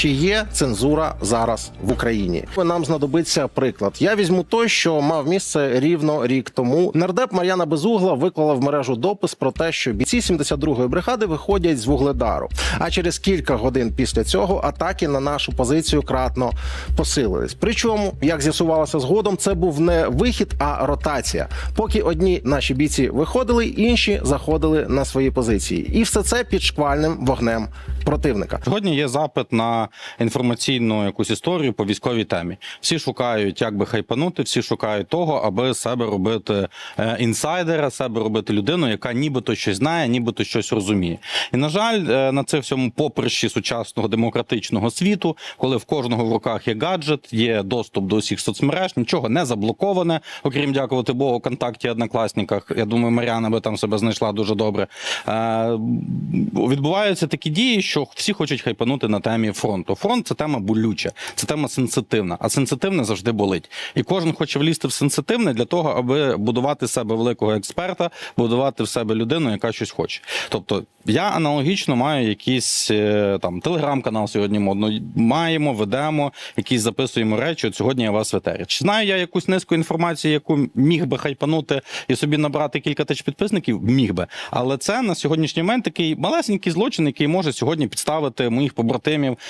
чи є цензура зараз в Україні. Нам знадобиться приклад. Я візьму той, що мав місце рівно рік тому. Нардеп Мар'яна Безугла виклала в мережу допис про те, що бійці 72-ї бригади виходять з вугледару. А через кілька годин після цього атаки на нашу позицію кратно посилились. Причому, як з'ясувалося згодом, це був не вихід, а ротація. Поки одні наші бійці виходили, інші заходили на свої позиції, і все це під шквальним вогнем противника. Сьогодні є запит на інформаційну якусь історію по військовій темі. Всі шукають, як би хайпанути, всі шукають того, аби себе робити е, інсайдера, себе робити людину, яка нібито щось знає, нібито щось розуміє. І на жаль, е, на це всьому поприщі сучасного демократичного світу, коли в кожного в руках є гаджет, є доступ до усіх соцмереж, нічого не заблоковане, окрім дякувати Богу, контакті однокласниках. Я думаю, Мар'яна би там себе знайшла дуже добре. Е, відбуваються такі дії, що всі хочуть хайпанути на темі фронту. Фронт це тема болюча, це тема сенситивна, а сенситивне завжди болить. І кожен хоче влізти в сенситивне для того, аби будувати з себе великого експерта, будувати в себе людину, яка щось хоче. Тобто, я аналогічно маю якийсь е, там телеграм-канал сьогодні модно. Маємо, ведемо, якісь записуємо речі. От сьогодні я вас в. Чи знаю я якусь низку інформації, яку міг би хайпанути і собі набрати кілька тисяч підписників? Міг би. Але це на сьогоднішній момент такий малесенький злочин, який може сьогодні підставити моїх побратимів,